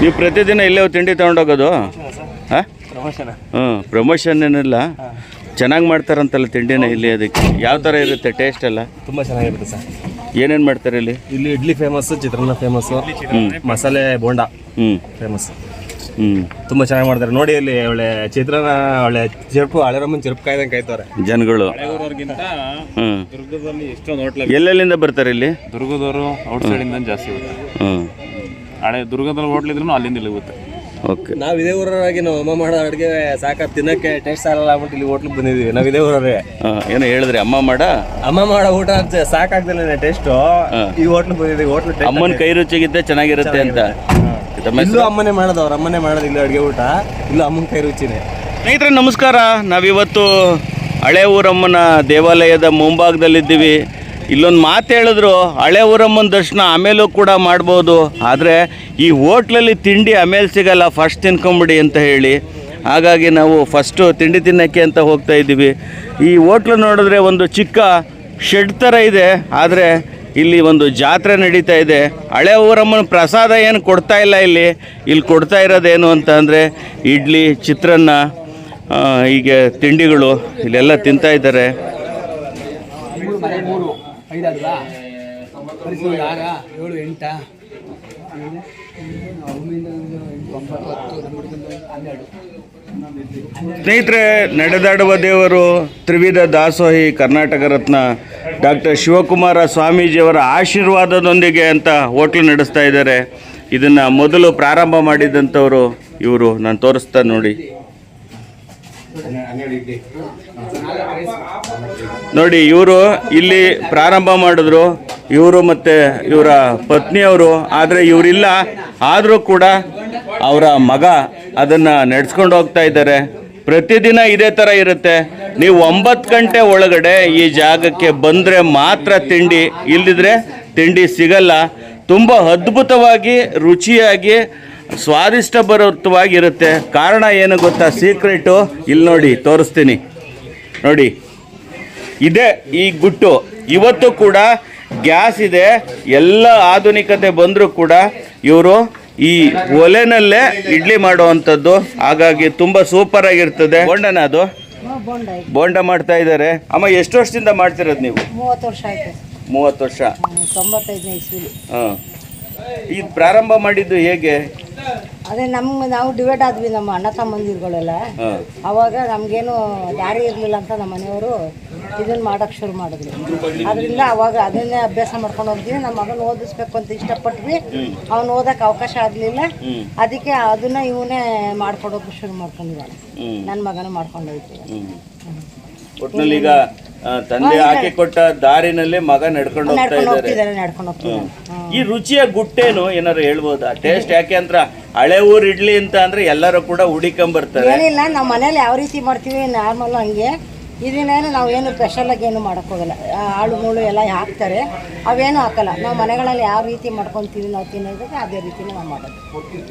ನೀವು ಪ್ರತಿದಿನ ಇಲ್ಲೇ ತಿಂಡಿ ತೊಗೊಂಡೋಗೋದು? ಹಾಂ? ಪ್ರಮೋಷನ್ ಹ್ಞೂ ಪ್ರಮೋಷನ್ ಏನಿಲ್ಲ. ಚೆನ್ನಾಗಿ ಮಾಡ್ತಾರಂತಲ್ಲ ತಿಂಡಿನ ಇಲ್ಲಿ ಅದಕ್ಕೆ. ಯಾವ ಥರ ಇರುತ್ತೆ ಟೇಸ್ಟ್ ಎಲ್ಲ? ತುಂಬ ಚೆನ್ನಾಗಿರುತ್ತೆ ಸರ್. ಏನೇನು ಮಾಡ್ತಾರೆ ಇಲ್ಲಿ? ಇಲ್ಲಿ ಇಡ್ಲಿ ಫೇಮಸ್ ಚಿತ್ರಾನ್ನ ಫೇಮಸ್ಸು ಮಸಾಲೆ ಬೋಂಡ ಹ್ಞೂ. ಫೇಮಸ್ ಹ್ಞೂ. ತುಂಬ ಚೆನ್ನಾಗಿ ಮಾಡ್ತಾರೆ. ನೋಡಿ ಇಲ್ಲಿ ಒಳ್ಳೆ ಚಿತ್ರಾನ್ನ ಒಳ್ಳೆ ಹಳೆ ಹಳೆರಮ್ಮನ ಚಿರುಪು ಕಾಯ್ದಂಗೆ ಕಾಯ್ತಾರೆ. ಜನಗಳು. ಹ್ಞೂ. ದುರ್ಗದಲ್ಲಿ ಎಷ್ಟೊಂದು ಹೋಟ್ಲ ಎಲ್ಲೆಲ್ಲಿಂದ ಬರ್ತಾರೆ ಇಲ್ಲಿ? ದುರ್ಗದವರು ಔಟ್ಸೈಡಿಂದ ಜಾಸ್ತಿ ಹ್ಞೂ. ಹಳೆ ದುರ್ಗದಲ್ಲಿ ಹೋಟ್ಲ್ ಇದ್ರೂ ಅಲ್ಲಿಂದ ಇಲ್ಲಿ ಹೋಗುತ್ತೆ. ಓಕೆ. ನಾವು ಇದೇ ಊರವರಾಗಿ ನಾವು ಅಮ್ಮ ಮಾಡೋ ಅಡುಗೆ ಸಾಕ ತಿನ್ನಕ್ಕೆ ಟೇಸ್ಟ್ ಆಗಲ್ಲ ಆಗ್ಬಿಟ್ಟು ಇಲ್ಲಿ ಹೋಟ್ಲಿಗೆ ಬಂದಿದ್ದೀವಿ ನಾವು ಇದೇ ಊರವ್ರೆ. ಏನು ಹೇಳಿದ್ರಿ ಅಮ್ಮ ಮಾಡ? ಅಮ್ಮ ಮಾಡ ಊಟ ಸಾಕಾಗ್ದಿಲ್ಲ ಟೇಸ್ಟು. ಈ ಹೋಟ್ಲಿಗೆ ಬಂದಿದ್ದೀವಿ ಹೋಟ್ಲು ಅಮ್ಮನ ಕೈ ರುಚಿಗಿದ್ದೆ ಚೆನ್ನಾಗಿರುತ್ತೆ ಅಂತ. ಇಲ್ಲೂ ಅಮ್ಮನೇ ಮಾಡೋದು ಅವ್ರ ಅಮ್ಮನೇ ಮಾಡೋದು ಇಲ್ಲ ಅಡುಗೆ ಊಟ. ಇಲ್ಲೂ ಅಮ್ಮನ ಕೈ ರುಚಿನೇ. ಸ್ನೇಹಿತರೆ ನಮಸ್ಕಾರ. ನಾವಿವತ್ತು ಹಳೆ ಊರಮ್ಮನ ದೇವಾಲಯದ ಮುಂಭಾಗದಲ್ಲಿದ್ದೀವಿ. ಇಲ್ಲೊಂದು ಮಾತು ಹೇಳಿದ್ರು, ಹಳೆ ಊರಮ್ಮನ ದರ್ಶನ ಆಮೇಲೂ ಕೂಡ ಮಾಡ್ಬೋದು. ಆದರೆ ಈ ಹೋಟ್ಲಲ್ಲಿ ತಿಂಡಿ ಆಮೇಲೆ ಸಿಗಲ್ಲ ಫಸ್ಟ್ ತಿನ್ಕೊಂಬಿಡಿ ಅಂತ ಹೇಳಿ. ಹಾಗಾಗಿ ನಾವು ಫಸ್ಟು ತಿಂಡಿ ತಿನ್ನೋಕ್ಕೆ ಅಂತ ಹೋಗ್ತಾ ಇದ್ದೀವಿ. ಈ ಹೋಟ್ಲು ನೋಡಿದ್ರೆ ಒಂದು ಚಿಕ್ಕ ಶೆಡ್ ಥರ ಇದೆ, ಆದರೆ ಇಲ್ಲಿ ಒಂದು ಜಾತ್ರೆ ನಡೀತಾ ಇದೆ. ಹಳೆ ಊರಮ್ಮನ ಪ್ರಸಾದ ಏನು ಕೊಡ್ತಾ ಇಲ್ಲ ಇಲ್ಲಿ. ಇಲ್ಲಿ ಕೊಡ್ತಾ ಇರೋದೇನು ಅಂತ ಅಂದರೆ ಇಡ್ಲಿ, ಚಿತ್ರಾನ್ನ ಹೀಗೆ ತಿಂಡಿಗಳು ಇಲ್ಲೆಲ್ಲ ತಿಂತಾ ಇದ್ದಾರೆ. ಆರ ಏಳು ಎಂಟಾ? ಒಂಬತ್ತು ಹತ್ತು ಹನ್ನೆರಡು. ಸ್ನೇಹಿತರೆ ನಡೆದಾಡುವ ದೇವರು ತ್ರಿವಿಧ ದಾಸೋಹಿ ಕರ್ನಾಟಕ ರತ್ನ ಡಾಕ್ಟರ್ ಶಿವಕುಮಾರ ಸ್ವಾಮೀಜಿಯವರ ಆಶೀರ್ವಾದದೊಂದಿಗೆ ಅಂತ ಹೋಟ್ಲು ನಡೆಸ್ತಾ ಇದ್ದಾರೆ. ಇದನ್ನು ಮೊದಲು ಪ್ರಾರಂಭ ಮಾಡಿದಂಥವರು ಇವರು. ನಾನು ತೋರಿಸ್ತಾ ನೋಡಿ. ನೋಡಿ, ಇವರು ಇಲ್ಲಿ ಪ್ರಾರಂಭ ಮಾಡಿದ್ರು. ಇವರು ಮತ್ತು ಇವರ ಪತ್ನಿಯವರು. ಆದರೆ ಇವರಿಲ್ಲ. ಆದರೂ ಕೂಡ ಅವರ ಮಗ ಅದನ್ನು ನಡೆಸ್ಕೊಂಡು ಹೋಗ್ತಾ ಇದ್ದಾರೆ. ಪ್ರತಿದಿನ ಇದೇ ಥರ ಇರುತ್ತೆ. ನೀವು ಒಂಬತ್ತು ಗಂಟೆ ಒಳಗಡೆ ಈ ಜಾಗಕ್ಕೆ ಬಂದರೆ ಮಾತ್ರ ತಿಂಡಿ ಇಲ್ಲದಿದ್ರೆ ತಿಂಡಿ ಸಿಗಲ್ಲ. ತುಂಬ ಅದ್ಭುತವಾಗಿ, ರುಚಿಯಾಗಿ ಸ್ವಾದಿಷ್ಟಭರತವಾಗಿರುತ್ತೆ ಕಾರಣ ಏನು ಗೊತ್ತಾ? ಸೀಕ್ರೆಟು ಇಲ್ಲಿ ನೋಡಿ, ತೋರಿಸ್ತೀನಿ. ನೋಡಿ. ಇದೆ ಈ ಗುಟ್ಟು. ಇವತ್ತು ಕೂಡ ಗ್ಯಾಸ್ ಇದೆ. ಎಲ್ಲ ಆಧುನಿಕತೆ ಬಂದರೂ ಕೂಡ ಇವರು ಈ ಒಲೆನಲ್ಲೇ ಇಡ್ಲಿ ಮಾಡುವಂಥದ್ದು. ಹಾಗಾಗಿ ತುಂಬ ಸೂಪರ್ ಆಗಿರ್ತದೆ. ಬೋಂಡನ ಅದು? ಬೋಂಡ ಮಾಡ್ತಾ ಇದ್ದಾರೆ. ಅಮ್ಮ ಎಷ್ಟು ವರ್ಷದಿಂದ ಮಾಡ್ತಿರೋದು ನೀವು? ಮೂವತ್ತು ವರ್ಷ ಹಾಂ. ಇದು ಪ್ರಾರಂಭ ಮಾಡಿದ್ದು ಹೇಗೆ? ಅದೇ ನಮ್ಗೆ ನಾವು ಡಿವೈಡ್ ಆದ್ವಿ ನಮ್ಮ ಅಣ್ಣ ತಮ್ಮಂದಿರುಗಳೆಲ್ಲ. ಅವಾಗ ನಮಗೇನು ದಾರಿ ಇರಲಿಲ್ಲ ಅಂತ ನಮ್ಮ ಮನೆಯವರು ಇದನ್ನ ಮಾಡೋಕ್ಕೆ ಶುರು ಮಾಡಿದ್ವಿ. ಅದರಿಂದ ಅವಾಗ ಅದನ್ನೇ ಅಭ್ಯಾಸ ಮಾಡ್ಕೊಂಡು ಹೋಗ್ತೀವಿ. ನಮ್ಮ ಮಗನ ಓದಿಸ್ಬೇಕು ಅಂತ ಇಷ್ಟಪಟ್ವಿ. ಅವ್ನು ಓದಕ್ಕೆ ಅವಕಾಶ ಆಗಲಿಲ್ಲ. ಅದಕ್ಕೆ ಅದನ್ನ ಇವನೇ ಮಾಡ್ಕೊಡೋಕೆ ಶುರು ಮಾಡ್ಕೊಂಡಿದ್ದಾನೆ. ನನ್ನ ಮಗನ ಮಾಡ್ಕೊಂಡು ಹೋಗ್ತೀವಿ ಈಗ ತಂದೆ ಹಾಕಿ ಕೊಟ್ಟ ದಾರಿನಲ್ಲಿ ಮಗ ನಡ್ಕೊಂಡು ಹೋಗ್ತಾ ಇದ್ದಾರೆ. ಈ ರುಚಿಯ ಗುಟ್ಟೇನು ಏನಾರು ಹೇಳ್ಬೋದಾ? ಟೇಸ್ಟ್ ಯಾಕೆ ಅಂತ ಹಳೆ ಊರ್ ಇಡ್ಲಿ ಅಂತ ಅಂದ್ರೆ ಎಲ್ಲರೂ ಕೂಡ ಹುಡಿಕೊಂಬರ್ತಾರೆ ಏನಿಲ್ಲ ನಮ್ಮ ಮನೇಲಿ ಯಾವ ರೀತಿ ಮಾಡ್ತೀವಿ ನಾರ್ಮಲ್ ಹಂಗೆ. ಇದನ್ನೇನು ನಾವು ಏನು ಸ್ಪೆಷಲಾಗಿ ಏನು ಹೋಗಲ್ಲ. ಆ, ಆಳು ಮೂಳು ಎಲ್ಲ ಹಾಕ್ತಾರೆ. ಅವೇನು ಹಾಕಲ್ಲ. ನಾವು ಮನೆಗಳಲ್ಲಿ ಯಾವ ರೀತಿ ಮಾಡ್ಕೊತೀವಿ ನಾವು ತಿನ್ನೋದಕ್ಕೆ ಅದೇ ರೀತಿನೇ ನಾವು ಮಾಡೋದು.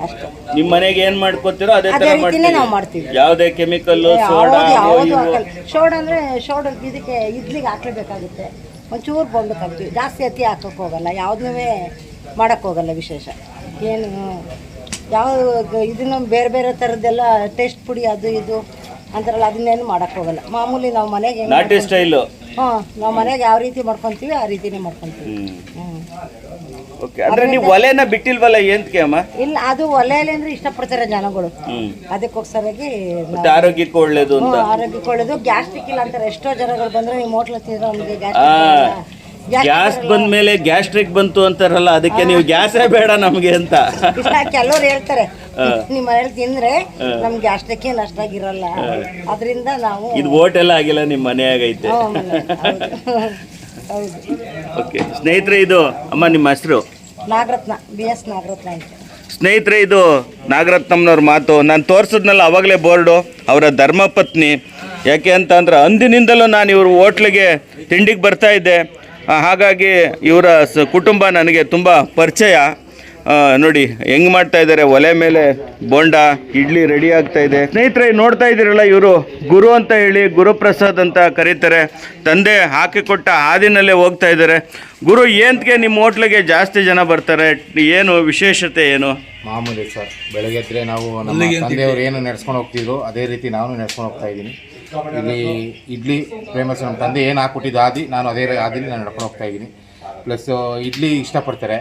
ಅಷ್ಟೇ. ನಿಮ್ಮ ಮನೆಗೆ ಏನು ಮಾಡ್ಕೊತೀರೋ ಅದೇ ಅದೇ ರೀತಿನೇ ನಾವು ಮಾಡ್ತೀವಿ. ಯಾವುದೇ ಕೆಮಿಕಲ್ ಸೋಡಾ ಯಾವುದು ಹಾಕಲ್ಲ ಅಂದರೆ ಶೋಡ್ ಇದಕ್ಕೆ ಇಡ್ಲಿಗೆ ಹಾಕಲೇಬೇಕಾಗುತ್ತೆ. ಒಂಚೂರು ಬಂದು ಕಲ್ತೀವಿ. ಜಾಸ್ತಿ ಅತಿ ಹಾಕೋಕೆ ಹೋಗಲ್ಲ. ಯಾವುದೂ ಮಾಡೋಕ್ಕೆ ಹೋಗಲ್ಲ ವಿಶೇಷ. ಏನು ಯಾವ ಇದನ್ನು ಬೇರೆ ಬೇರೆ ಥರದ್ದೆಲ್ಲ ಟೇಸ್ಟ್ ಪುಡಿ ಅದು ಇದು. ಅಂತಾರಲ್ಲ ಅದನ್ನೇನು ಮಾಡಕ್ ಹೋಗಲ್ಲ. ಮಾಮೂಲಿ ನಾವು ಮನೆಗೆ ನಾಟಿ ಸ್ಟೈಲು. ಹಾಂ ನಾವು ಮನೆಗೆ ಯಾವ ರೀತಿ ಮಾಡ್ಕೊಂತೀವಿ ಆ ರೀತಿನೇ ಮಾಡ್ಕೊಂತೀವಿ. ಓಕೆ ಅಂದ್ರೆ ನೀವು ಒಲೆನ ಬಿಟ್ಟಿಲ್ವಲ್ಲ ಏಂತಕ್ಕೆ ಅಮ್ಮ? ಇಲ್ಲ ಅದು ಒಲೆಯಲ್ಲಿ ಅಂದ್ರೆ ಇಷ್ಟಪಡ್ತಾರೆ ಜನಗಳು. ಹ್ಮ್. ಸರಿಯಾಗಿ ಮತ್ತೆ ಆರೋಗ್ಯಕ್ಕೆ ಒಳ್ಳೇದು ಅಂತ. ಆರೋಗ್ಯಕ್ಕೆ ಒಳ್ಳೇದು. ಗ್ಯಾಸ್ಟ್ರಿಕ್ ಇಲ್ಲ ಅಂತಾರೆ. ಎಷ್ಟೋ ಜನಗಳು ಬಂದ್ರೆ ನೀವು ಹೋಟ್ಲ ತಿಂದ್ರೆ ನಮಗೆ ಆ. ಗ್ಯಾಸ್ ಬಂದ ಮೇಲೆ ಗ್ಯಾಸ್ಟ್ರಿಕ್ ಬಂತು ಅಂತಾರಲ್ಲ ಅದಕ್ಕೆ ನೀವು ಗ್ಯಾಸೇ ಬೇಡ ನಮಗೆ ಅಂತ. ಕೆಲವರು ಹೇಳ್ತಾರೆ. ನಿಮ್ಮ ಮನೇಲಿ ತಿಂದ್ರೆ ನಮ್ಗೆ ಗ್ಯಾಸ್ಟ್ರಿಕ್ ಏನು ಅಷ್ಟಾಗಿರಲ್ಲ ಅದರಿಂದ ನಾವು ಇದು ಹೋಟೆಲ್ ಆಗಿಲ್ಲ ನಿಮ್ಮ ಮನೆಯಾಗೈತೆ. ಓಕೆ ಸ್ನೇಹಿತರೆ ಇದು ಅಮ್ಮ ನಿಮ್ಮ ಹೆಸರು? ನಾಗರತ್ನ ಬಿ ಎಸ್ ನಾಗರತ್ನ ಅಂತ. ಸ್ನೇಹಿತರೆ ಇದು ನಾಗರತ್ನಮ್ನವ್ರ ಮಾತು. ನಾನು ತೋರಿಸಿದ್ನಲ್ಲ ಅವಾಗಲೇ ಬೋರ್ಡು ಅವರ ಧರ್ಮಪತ್ನಿ. ಯಾಕೆ ಅಂತ ಅಂದ್ರೆ ಅಂದಿನಿಂದಲೂ ನಾನು ಇವ್ರ ಹೋಟ್ಲಿಗೆ ತಿಂಡಿಗೆ ಬರ್ತಾ ಇದ್ದೆ. ಹಾಗಾಗಿ ಇವರ ಸ ಕುಟುಂಬ ನನಗೆ ತುಂಬ ಪರಿಚಯ. ನೋಡಿ ಹೆಂಗ್ ಮಾಡ್ತಾ ಇದ್ದಾರೆ? ಒಲೆ ಮೇಲೆ ಬೋಂಡ ಇಡ್ಲಿ ರೆಡಿ ಆಗ್ತಾ ಇದೆ. ಸ್ನೇಹಿತರೆ ನೋಡ್ತಾ ಇದ್ದೀರಲ್ಲ ಇವರು? ಗುರು ಅಂತ ಹೇಳಿ ಗುರುಪ್ರಸಾದ್ ಅಂತ ಕರೀತಾರೆ. ತಂದೆ ಹಾಕಿಕೊಟ್ಟ ಹಾದಿನಲ್ಲೇ ಹೋಗ್ತಾ ಇದ್ದಾರೆ. ಗುರು ಏನ್ಗೆ ನಿಮ್ಮ ಹೋಟ್ಲಿಗೆ ಜಾಸ್ತಿ ಜನ ಬರ್ತಾರೆ? ಏನು ವಿಶೇಷತೆ ಏನು? ಮಾಮೂಲಿ ಸರ್ ಬೆಳಗ್ಗೆ ಎದ್ರೆ ನಾವು ನಮ್ಮ ತಂದೆಯವರು ಏನು ನಡೆಸ್ಕೊಂಡು ಹೋಗ್ತಿದ್ರು ಅದೇ ರೀತಿ ನಾನು ನಡೆಸ್ಕೊಂಡು ಹೋಗ್ತಾ ಇದ್ದೀನಿ. ಇಲ್ಲಿ ಇಡ್ಲಿ ಫೇಮಸ್ ನಮ್ಮ ತಂದೆ ಏನು ಹಾಕ್ಕೊಟ್ಟಿದ್ದು, ಆದಿ, ನಾನು ಅದೇ ಆದಿಲಿ ನಾನು ನಡ್ಕೊಂಡು ಹೋಗ್ತಾ ಇದ್ದೀನಿ. ಪ್ಲಸ್ ಇಡ್ಲಿ ಇಷ್ಟಪಡ್ತಾರೆ.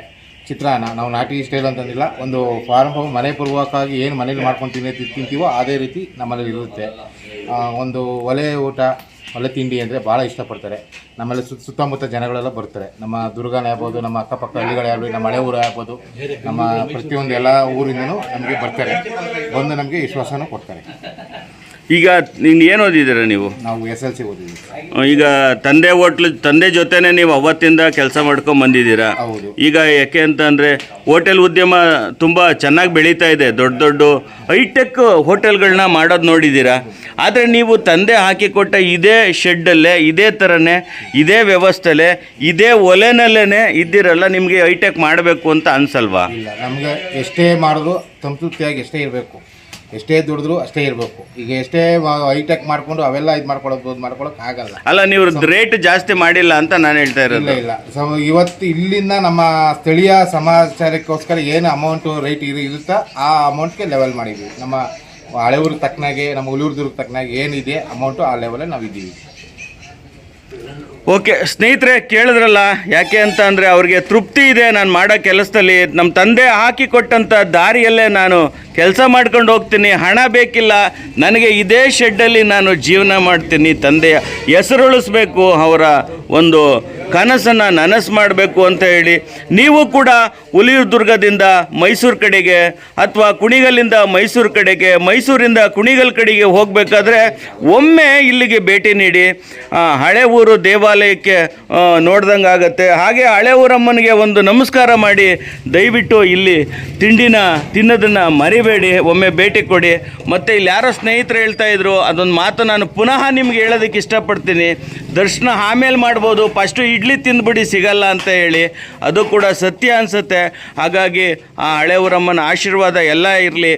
ಚಿತ್ರಾನ್ನ, ನಾವು ನಾಟಿ ಸ್ಟೈಲ್ ಅಂತಂದಿಲ್ಲ, ಒಂದು ಫಾರ್ಮ್ ಮನೆ ಪೂರ್ವಕವಾಗಿ ಏನು ಮನೇಲಿ ಮಾಡ್ಕೊಂಡು ತಿನ್ನ ತಿಂತೀವೋ ಅದೇ ರೀತಿ ನಮ್ಮಲ್ಲಿ ಇರುತ್ತೆ. ಒಂದು ಒಲೆ ಊಟ, ಒಲೆ ತಿಂಡಿ ಅಂದರೆ ಭಾಳ ಇಷ್ಟಪಡ್ತಾರೆ. ನಮ್ಮಲ್ಲಿ ಸುತ್ತ ಸುತ್ತಮುತ್ತ ಜನಗಳೆಲ್ಲ ಬರ್ತಾರೆ. ನಮ್ಮ ದುರ್ಗಾನೇ ಆಗ್ಬೋದು, ನಮ್ಮ ಅಕ್ಕಪಕ್ಕ ಹಳ್ಳಿಗಳೇ ನಮ್ಮ ಮಳೆ ಊರೇ ಆಗ್ಬೋದು, ನಮ್ಮ ಪ್ರತಿಯೊಂದು ಎಲ್ಲ ಊರಿಂದನೂ ನಮಗೆ ಬರ್ತಾರೆ. ಬಂದು ನಮಗೆ ವಿಶ್ವಾಸನೂ ಕೊಡ್ತಾರೆ. ಈಗ ನೀನು ಏನು ಓದಿದ್ದೀರ ನೀವು? ನಾವು ಎಸ್ ಎಲ್ ಸಿ ಓದಿದ್ದೀವಿ. ಈಗ ತಂದೆ ಹೋಟ್ಲ್ ತಂದೆ ಜೊತೆನೆ ನೀವು ಅವತ್ತಿಂದ ಕೆಲಸ ಮಾಡ್ಕೊಂಡು ಬಂದಿದ್ದೀರಾ? ಹೌದು. ಈಗ ಯಾಕೆ ಅಂತಂದರೆ ಹೋಟೆಲ್ ಉದ್ಯಮ ತುಂಬ ಚೆನ್ನಾಗಿ ಬೆಳೀತಾ ಇದೆ ದೊಡ್ಡ ದೊಡ್ಡ ಹೈಟೆಕ್ ಹೋಟೆಲ್ಗಳನ್ನ ಮಾಡೋದು ನೋಡಿದ್ದೀರಾ? ಆದರೆ ನೀವು ತಂದೆ ಹಾಕಿಕೊಟ್ಟ ಇದೇ ಶೆಡ್ಡಲ್ಲೇ ಇದೇ ಥರನೇ ಇದೇ ವ್ಯವಸ್ಥೆಲೆ ಇದೇ ಒಲೆನಲ್ಲೇ ಇದ್ದಿರಲ್ಲ ನಿಮಗೆ ಹೈಟೆಕ್ ಮಾಡಬೇಕು ಅಂತ ಅನ್ಸಲ್ವಾ? ಇಲ್ಲ ನಮಗೆ ಎಷ್ಟೇ ಮಾಡಿದ್ರು ಸಂತೃಪ್ತಿಯಾಗಿ ಎಷ್ಟೇ ಇರಬೇಕು. ಎಷ್ಟೇ ದುಡಿದ್ರು ಅಷ್ಟೇ ಇರಬೇಕು. ಈಗ ಎಷ್ಟೇ ಹೈಟೆಕ್ ಮಾಡಿಕೊಂಡು ಅವೆಲ್ಲ ಇದು ಮಾಡ್ಕೊಳ್ಳೋದು ಮಾಡ್ಕೊಳಕ್ ಆಗಲ್ಲ. ಅಲ್ಲ ನೀವು ರೇಟ್ ಜಾಸ್ತಿ ಮಾಡಿಲ್ಲ ಅಂತ ನಾನು ಹೇಳ್ತಾ ಇಲ್ಲ ಇರೋದು. ಇಲ್ಲ ಸೊ ಇವತ್ತು ಇಲ್ಲಿಂದ ನಮ್ಮ ಸ್ಥಳೀಯ ಸಮಾಚಾರಕ್ಕೋಸ್ಕರ ಏನು ಅಮೌಂಟು ರೇಟ್ ಇದು ಇರುತ್ತಾ ಆ ಅಮೌಂಟ್ಗೆ ಲೆವೆಲ್ ಮಾಡಿದ್ವಿ. ನಮ್ಮ ಹಳೆ ಊರಿಗೆ ತಕ್ಕನಾಗೆ ನಮ್ಮ ಹುಲಿಯೂರ್ದುರ್ಗ ತಕ್ಕನಾಗೆ ಏನಿದೆ ಅಮೌಂಟು ಆ ಲೆವೆಲಲ್ಲಿ ನಾವು ಇದ್ದೀವಿ. ಓಕೆ, ಸ್ನೇಹಿತರೆ, ಕೇಳಿದ್ರಲ್ಲ, ಯಾಕೆ ಅಂತ ಅಂದರೆ ಅವ್ರಿಗೆ ತೃಪ್ತಿ ಇದೆ, ನಾನು ಮಾಡೋ ಕೆಲಸದಲ್ಲಿ ನಮ್ಮ ತಂದೆ ಹಾಕಿಕೊಟ್ಟಂಥ ದಾರಿಯಲ್ಲೇ ನಾನು ಕೆಲಸ ಮಾಡ್ಕೊಂಡು ಹೋಗ್ತೀನಿ, ಹಣ ಬೇಕಿಲ್ಲ, ನನಗೆ ಇದೇ ಶೆಡ್ಡಲ್ಲಿ ನಾನು ಜೀವನ ಮಾಡ್ತೀನಿ, ತಂದೆಯ ಹೆಸರುಳಿಸ್ಬೇಕು, ಅವರ ಒಂದು ಕನಸನ್ನು ನನಸು ಮಾಡಬೇಕು ಅಂತ ಹೇಳಿ, ನೀವು ಕೂಡ ಹುಲಿಯೂರು ದುರ್ಗದಿಂದ ಮೈಸೂರು ಕಡೆಗೆ ಅಥವಾ ಕುಣಿಗಲ್ಲಿಂದ ಮೈಸೂರು ಕಡೆಗೆ, ಮೈಸೂರಿಂದ ಕುಣಿಗಲ್ ಕಡೆಗೆ ಹೋಗಬೇಕಾದ್ರೆ ಒಮ್ಮೆ ಇಲ್ಲಿಗೆ ಭೇಟಿ ನೀಡಿ ಹಳೆ ಊರು ದೇವಾಲಯಕ್ಕೆ ನೋಡ್ದಂಗೆ ಆಗುತ್ತೆ ಹಾಗೆ ಹಳೆ ಊರಮ್ಮನಿಗೆ ಒಂದು ನಮಸ್ಕಾರ ಮಾಡಿ, ದಯವಿಟ್ಟು ಇಲ್ಲಿ ತಿಂಡಿನ, ತಿನ್ನೋದನ್ನು ಮರಿಬೇಡಿ, ಒಮ್ಮೆ ಭೇಟಿ ಕೊಡಿ. ಮತ್ತು ಇಲ್ಲಿ ಯಾರೋ ಸ್ನೇಹಿತರು ಹೇಳ್ತಾ ಇದ್ರು, ಅದೊಂದು ಮಾತು ನಾನು ಪುನಃ ನಿಮ್ಗೆ ಹೇಳೋದಕ್ಕೆ ಇಷ್ಟಪಡ್ತೀನಿ. ದರ್ಶನ ಆಮೇಲೆ ಮಾಡ್ಬೋದು. ಫಸ್ಟು ಇಡ್ಲಿ ತಿಂದ್ಬಿಡಿ ಸಿಗಲ್ಲ ಅಂತ ಹೇಳಿ. ಅದು ಕೂಡ ಸತ್ಯ ಅನಿಸುತ್ತೆ. ಹಾಗಾಗಿ ಆ ಹಳೆ ಊರಮ್ಮನ ಆಶೀರ್ವಾದ ಎಲ್ಲ ಇರಲಿ.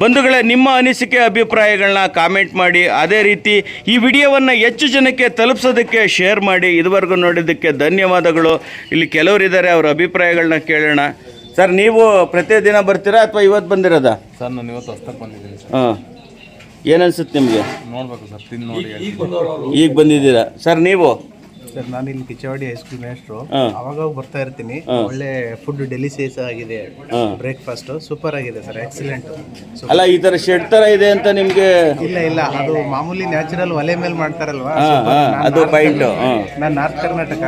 ಬಂಧುಗಳೇ ನಿಮ್ಮ ಅನಿಸಿಕೆ ಅಭಿಪ್ರಾಯಗಳನ್ನ ಕಾಮೆಂಟ್ ಮಾಡಿ. ಅದೇ ರೀತಿ ಈ ವಿಡಿಯೋವನ್ನು ಹೆಚ್ಚು ಜನಕ್ಕೆ ತಲುಪಿಸೋದಕ್ಕೆ ಶೇರ್ ಮಾಡಿ. ಇದುವರೆಗೂ ನೋಡಿದ್ದಕ್ಕೆ ಧನ್ಯವಾದಗಳು. ಇಲ್ಲಿ ಕೆಲವರಿದ್ದಾರೆ ಅವರ ಅಭಿಪ್ರಾಯಗಳನ್ನ ಕೇಳೋಣ. ಸರ್ ನೀವು ಪ್ರತಿದಿನ ಬರ್ತೀರಾ ಅಥವಾ ಇವತ್ತು ಬಂದಿರೋದಾ? ಸರ್ ನಾನು ಇವತ್ತು ಹೊಸ್ತಕ್ಕೆ ಬಂದಿದ್ದೀನಿ ಸರ್ ಹಾಂ. ಏನನ್ಸುತ್ತೆ ನಿಮಗೆ? ನೋಡ್ಬೇಕು ಸರ್ ತಿಂದು ನೋಡಿ ಈಗ ಬಂದಿದ್ದೀರಾ? ಸರ್ ನೀವು? ಸರ್ ನಾನು ಇಲ್ಲಿ ಕಿಚವಾಡಿ ಹೈಸ್ಕೂಲ್ ಮೇಸ್ಟ್ರು. ಅವಾಗ ಬರ್ತಾ ಇರ್ತೀನಿ. ಒಳ್ಳೆ ಫುಡ್ ಡೆಲಿಸಿಯಸ್ ಆಗಿದೆ. ಬ್ರೇಕ್ಫಾಸ್ಟ್ ಸೂಪರ್ ಆಗಿದೆ ಸರ್ ಎಕ್ಸಲೆಂಟ್ ಅಲ್ಲ ಈ ತರ ಶೆಡ್ ತರ ಇದೆ ಅಂತ ನಿಮ್ಗೆ ಇಲ್ಲ ಇಲ್ಲ ಅದು ಮಾಮೂಲಿ ನ್ಯಾಚುರಲ್ ಒಲೆ ಮೇಲೆ ಮಾಡ್ತಾರಲ್ವಾ? ಅದು ಪಾಯಿಂಟ್ ನಾನ್ ನಾರ್ತ್ ಕರ್ನಾಟಕ.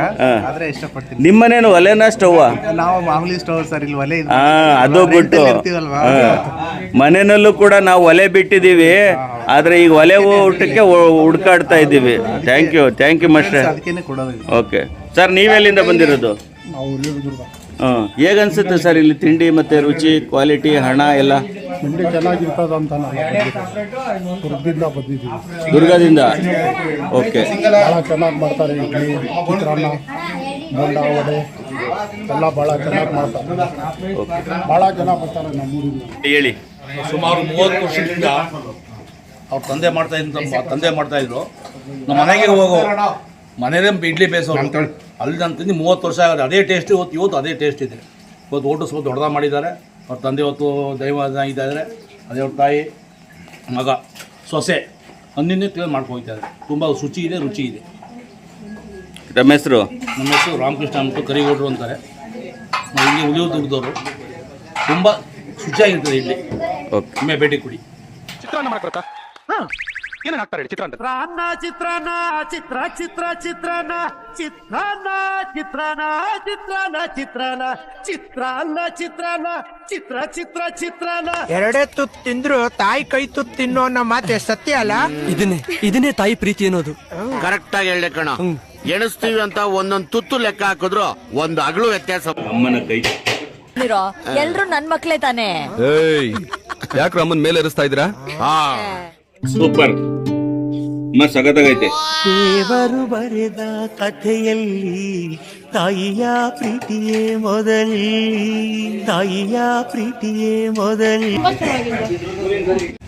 ಆದ್ರೆ ಇಷ್ಟಪಡ್ತೀನಿ. ನಿಮ್ಮನೇನು ಒಲೆನಾ ಸ್ಟವ್ ನಾವು ಮಾಮೂಲಿ ಸ್ಟವ್ ಸರ್ ಇಲ್ಲಿ ಒಲೆ ಅದು ಬಿಟ್ಟು. ಇರ್ತೀವಲ್ವಾ? ಮನೆಯಲ್ಲೂ ಕೂಡ ನಾವು ಒಲೆ ಬಿಟ್ಟಿದ್ದೀವಿ. ಆದರೆ ಈಗ ಒಲೆ ಊಟಕ್ಕೆ ಹುಡ್ಕಾಡ್ತಾ ಇದ್ದೀವಿ. ಥ್ಯಾಂಕ್ ಯು ಥ್ಯಾಂಕ್ ಯು ಮಸ್ಟ್ರೆ ಓಕೆ ಸರ್ ನೀವೆಲ್ಲಿಂದ ಬಂದಿರೋದು? ಹಾಂ. ಹೇಗನ್ಸುತ್ತೆ ಸರ್ ಇಲ್ಲಿ ತಿಂಡಿ ಮತ್ತು ರುಚಿ ಕ್ವಾಲಿಟಿ ಹಣ ಎಲ್ಲ? ತಿಂಡಿ ಚೆನ್ನಾಗಿರ್ತದ ಅಂತ ದುರ್ಗದಿಂದ ಬಂದಿದ್ದೀವಿ. ದುರ್ಗದಿಂದ? ಓಕೆ ಭಾಳ ಚೆನ್ನಾಗಿ ಮಾಡ್ತಾರೆ ಇಡ್ಲಿ ಚಿತ್ರಾನ್ನ ಬೋಂಡ ವಡೆ. ಎಲ್ಲ ಭಾಳ ಚೆನ್ನಾಗಿ ಮಾಡ್ತಾರೆ. ಭಾಳ ಜನ ಬರ್ತಾರೆ ನಮ್ಮೂರಿಂದ ಹೇಳಿ. ಸುಮಾರು ಮೂವತ್ತು ವರ್ಷದಿಂದ ಅವ್ರ ತಂದೆ ಮಾಡ್ತಾ ಇದ್ದ ತಂದೆ ಮಾಡ್ತಾ ಇದ್ರು. ನಮ್ಮ ಮನೆಗೆ ಹೋಗೋ ಮನೇಲೇ ಇಡ್ಲಿ ಬೇಯಿಸೋರು. ಅಲ್ಲಿ ನಾನು ತಿಂದು ಮೂವತ್ತು ವರ್ಷ ಆಗಿದೆ ಅದೇ ಟೇಸ್ಟ್ ಇವತ್ತು ಇವತ್ತು ಅದೇ ಟೇಸ್ಟ್ ಇದೆ. ಇವತ್ತು ಓಟು ಸ್ವಲ್ಪ ದೊಡ್ಡದಾಗ ಮಾಡಿದ್ದಾರೆ. ಅವ್ರ ತಂದೆ ಇವತ್ತು ದೈವ ಇದ್ದಾರೆ ಅದೇ ಅವ್ರ ತಾಯಿ ಮಗ ಸೊಸೆ. ಅನ್ನಿಂದ ಕ್ಲಿಯರ್ ಮಾಡ್ಕೊಳ್ತಾರೆ ಇದ್ದಾರೆ. ತುಂಬ ಶುಚಿ ಇದೆ ರುಚಿ ಇದೆ. ನಮ್ಮ ಹೆಸರು? ನಮ್ಮ ಹೆಸರು ರಾಮಕೃಷ್ಣ ಅಂತ ಕರಿಗೌಡರು ಅಂತಾರೆ. ನಾವು ಇಲ್ಲಿ ಉಳಿಯೋ ದುಡ್ದವರು ತುಂಬ ಶುಚಿಯಾಗಿರ್ತದೆ ಇಲ್ಲಿ. ಓಕೆ. ಒಮ್ಮೆ ಭೇಟಿ ಕೊಡಿ. ಚಿತ್ರಾನ್ನ ಚಿತ್ರಾನ್ನ. ಚಿತ್ರ ಚಿತ್ರ ಚಿತ್ರಾನ್ನ. ಚಿತ್ರಾನ್ನ ಚಿತ್ರಾನ್ನ ಚಿತ್ರಾನ್ನ ಚಿತ್ರಾನ್ನ. ಚಿತ್ರಾನ್ನ ಚಿತ್ರಾನ್ನ ಚಿತ್ರ ಚಿತ್ರ ಚಿತ್ರಾನ್ನ. ಎರಡೇ ತುತ್ತು ತಿಂದ್ರು ತಾಯಿ ಕೈ ತುತ್ತು ತಿನ್ನೋ ಅನ್ನೋ ಮಾತೆ ಸತ್ಯ ಅಲ್ಲ? ಇದನ್ನೇ ಇದನ್ನೇ ತಾಯಿ ಪ್ರೀತಿ ಅನ್ನೋದು. ಕರೆಕ್ಟ್ ಆಗಿ ಹೇಳಿ ಕಣ. ಎಣಿಸ್ತೀವಿ ಅಂತ ಒಂದೊಂದ್ ತುತ್ತು ಲೆಕ್ಕ ಹಾಕಿದ್ರು ಒಂದು ಅಗಳು ವ್ಯತ್ಯಾಸ. ಅಮ್ಮನ ಕೈ. ಎಲ್ರು ನನ್ ಮಕ್ಳೇ ತಾನೇ? ಯಾಕ್ರ ಅಮ್ಮನ ಮೇಲೆ ಏರಿಸ್ತಾ ಇದ್ದೀರಾ? ಸೂಪರ್ ಅಮ್ಮ ಸಗತ್ತಾಗೈತೆ ದೇವರು ಬರೆದ ಕಥೆಯಲ್ಲಿ ತಾಯಿಯ ಪ್ರೀತಿಯೇ ಮೊದಲಿ. ತಾಯಿಯ ಪ್ರೀತಿಯೇ ಮೊದಲಿ.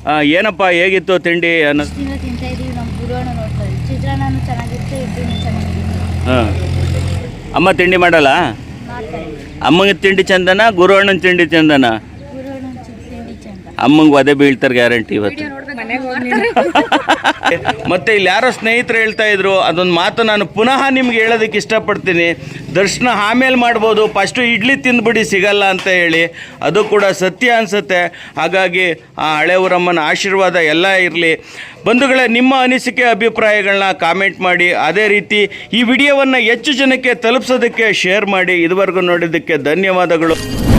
ಆ, ಏನಪ್ಪ ಹೇಗಿತ್ತು ತಿಂಡಿ ಅನ್ನ? ತಿಂಗಳು ತಿಂತಾ ಇದೀವಿ ನಮ್ಮ ಗುರುವಣ್ಣ ನೋಡ್ತಾ ಇದ್ದೀವಿ ಚಿತ್ರಾನ್ನನೂ ಚೆನ್ನಾಗಿರುತ್ತೆ ಇಡ್ಲಿನೂ ಚೆನ್ನಾಗಿರುತ್ತೆ ಹಾಂ. ಅಮ್ಮ ತಿಂಡಿ ಮಾಡಲ್ಲ? ಅಮ್ಮಗೆ ತಿಂಡಿ ಚಂದನ ಗುರು ಅಣ್ಣನ ತಿಂಡಿ ಚಂದನ? ಅಮ್ಮಂಗೆ ಒದೆ ಬೀಳ್ತಾರೆ ಗ್ಯಾರಂಟಿ ಇವತ್ತು. ಮತ್ತೆ ಇಲ್ಲಿ ಯಾರೋ ಸ್ನೇಹಿತರು ಹೇಳ್ತಾ ಇದ್ರು ಅದೊಂದು ಮಾತು ನಾನು ಪುನಃ ನಿಮ್ಗೆ ಹೇಳೋದಕ್ಕೆ ಇಷ್ಟಪಡ್ತೀನಿ. ದರ್ಶನ ಆಮೇಲೆ ಮಾಡ್ಬೋದು ಫಸ್ಟು ಇಡ್ಲಿ ತಿಂದ್ಬಿಡಿ ಸಿಗಲ್ಲ ಅಂತ ಹೇಳಿ. ಅದು ಕೂಡ ಸತ್ಯ ಅನಿಸುತ್ತೆ. ಹಾಗಾಗಿ ಆ ಹಳೆ ಊರಮ್ಮನ ಆಶೀರ್ವಾದ ಎಲ್ಲ ಇರಲಿ. ಬಂಧುಗಳೇ ನಿಮ್ಮ ಅನಿಸಿಕೆ ಅಭಿಪ್ರಾಯಗಳನ್ನ ಕಾಮೆಂಟ್ ಮಾಡಿ. ಅದೇ ರೀತಿ ಈ ವಿಡಿಯೋವನ್ನು ಹೆಚ್ಚು ಜನಕ್ಕೆ ತಲುಪಿಸೋದಕ್ಕೆ ಶೇರ್ ಮಾಡಿ. ಇದುವರೆಗೂ ನೋಡಿದ್ದಕ್ಕೆ ಧನ್ಯವಾದಗಳು.